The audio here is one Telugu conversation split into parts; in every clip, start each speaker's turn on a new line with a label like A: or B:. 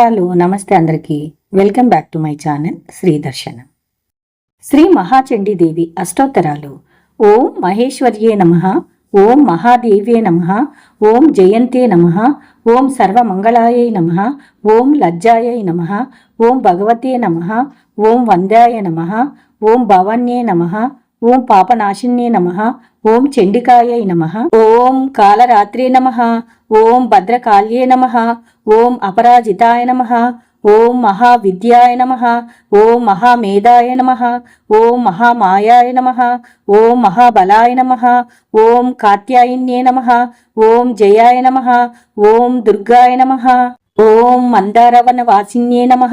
A: హలో నమస్తే అందరికీ. Welcome back to my channel Sri Darshanam. Sri Mahachandidevi అష్టోత్తరాలు. ఓం మహేశ్వర్యే నమ ఓం మహాదేవ్యే నమ ఓం జయంతే నమ ఓం సర్వమంగళాయై నమ ఓం లజ్జాయై నమ ఓం భగవతే నమ ఓం వంద్యాయ నమ ఓం భవన్యే నమ ఓం పాపనాశిన్యే నమ ఓం చండికాయై నమ ఓం కాలరాత్రే నమ ఓం భద్రకాళ్యే నమ ఓం అపరాజితాయ నమ ఓం మహావిద్యాయ నమ ఓం మహామేధాయ నమ ఓం మహామాయాయ నమ ఓం మహాబలాయ నమ ఓం కాత్యాయన్యే నమ ఓం జయాయ నమ ఓం దుర్గాయ నమ ఓం మందారవన వాసిన్యే నమ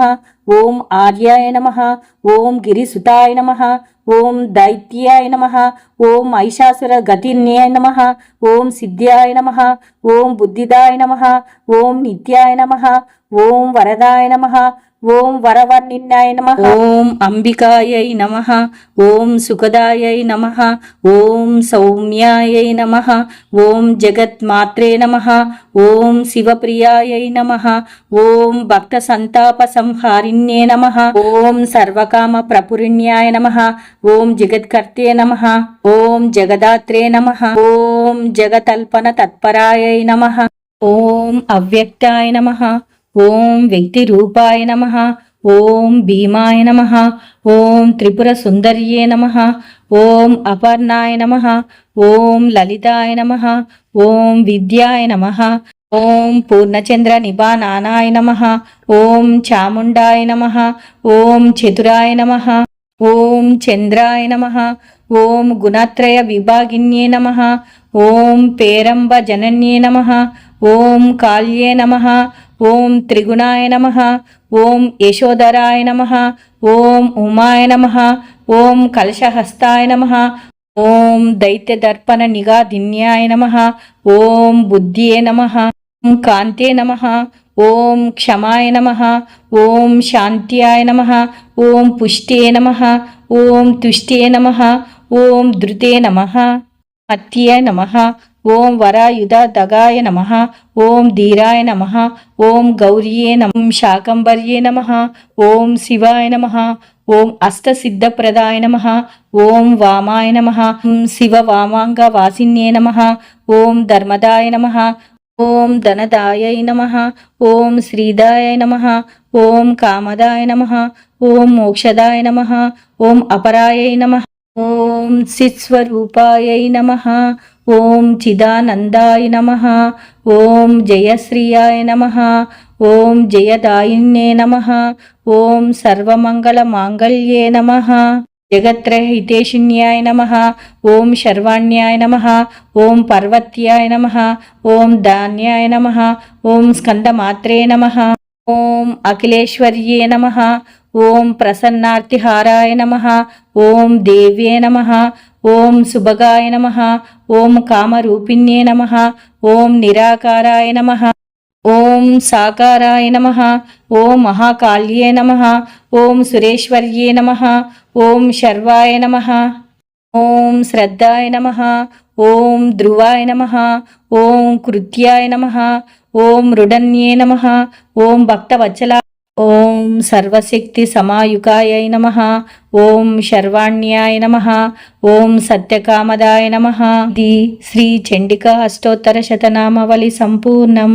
A: ఓం ఆర్యాయ నమ ఓం గిరిసుతాయ నమ ఓం దైత్యాయ నమ ఓం ఐశాసుర గతిన్యాయ నమ ఓం సిద్ధ్యాయ నమ ఓం బుద్ధిదాయ నమ ఓం నిత్యాయ నమ ఓం వరదాయ నమ ఓం వరవర్ణిన్యాయ నమ ఓం అంబికాయై నమ ఓం సుఖదాయై నమ ఓం సౌమ్యాయై నమ ఓం జగత్మాత్రే నమ ఓం శివప్రియాయై నమ ఓం భక్త సంతాప సంహారిణ్యే నమ ఓం సర్వకామ ప్రపురిణ్యాయ నమ ఓం జగత్కర్తే నమ ఓం జగదాత్రే నమ ఓం జగతల్పన తత్పరాయై నమ ఓం అవ్యక్తాయ నమ ఓం వ్యక్తి రూపాయ నమ ఓం భీమాయ నమ ఓం త్రిపుర సుందర్యే నమ ఓం అపర్ణాయ నమ ఓం లలితాయ నమ ఓం విద్యాయ నమ ఓం పూర్ణచంద్ర నిబానానాయ నమ ఓం చాముండాయ నమ ఓం చతురాయ నమ ఓం చంద్రాయ నమ ఓం గుణత్రయ విభాగిన్యే నమ ఓం పేరంబ జనన్యే నమ ఓం కాళ్యే నమ ఓం త్రిగుణాయ నమ ఓం యశోధరాయ నమ ఓం ఉమాయ నమ ఓం కలశహస్తాయ నమ ఓం దైత్యదర్పణ నిగాధిన్యాయ నమ ఓం బుద్ధియే నమ ఓం కాంతే నమ ఓం క్షమాయ నమ ఓం శాంత్యాయ నమ ఓం పుష్టే నమ ఓం తుష్టే నమ ఓం ధృతే నమ అత్యాయ నమ ఓం వరాయుధ దగాయ నమ ఓం ధీరాయ నమ ఓం గౌర్యే నమ శాకంబర్యే నమ ఓం శివాయ నమ ఓం అష్టసిద్ధప్రదాయ నమ ఓం వామాయ నమ శివ వామాంగ వాసిన్యే నమ ఓం ధర్మదాయ నమ ఓం ధనదాయ నమ ఓం శ్రీదాయ నమ ఓం కామదాయ నమ ఓం మోక్షదాయ నమ ఓం అపరాయ నమ ఓం సిత్స్వరూపాయ నమ ఓం చిదానందాయ నమ. ఓం జయశ్రియాయ నమ. ఓం జయదాయిన్యే నమ. ఓం సర్వమంగళ మాంగళ్యే నమ. జగత్రహితేషిణ్యాయ నమ. ఓం శర్వాణ్యాయ నమ. ఓం పర్వత్యాయ నమ. ఓం ధాన్యాయ నమ. ఓం స్కందమాత్రే నమ. ఓం అఖిలేశ్వర్యే నమ ఓం ప్రసన్నార్తిహారాయ నమ ఓం దేవ్యే నమ ఓం సుభగాయ నమ ఓం కామరూపిణ్యే నమ ఓం నిరాకారాయ నమ ఓం సాకారాయ నమ ఓం మహాకాళ్యే నమ ఓం సురేశ్వర్యే నమ ఓం శర్వాయ నమ ఓం శ్రద్ధాయ నమ ఓం ధ్రువాయ నమ ఓం కృత్యాయ నమ ఓం రుడన్యే నమ. ఓం భక్తవత్సలా ఓం సర్వశక్తి సమాయుకాయ నమ. ఓం శర్వాణ్యాయ నమ. ఓం సత్యకామదాయ నమ. ది శ్రీ చండికా అష్టోత్తర శతనామవళి సంపూర్ణం.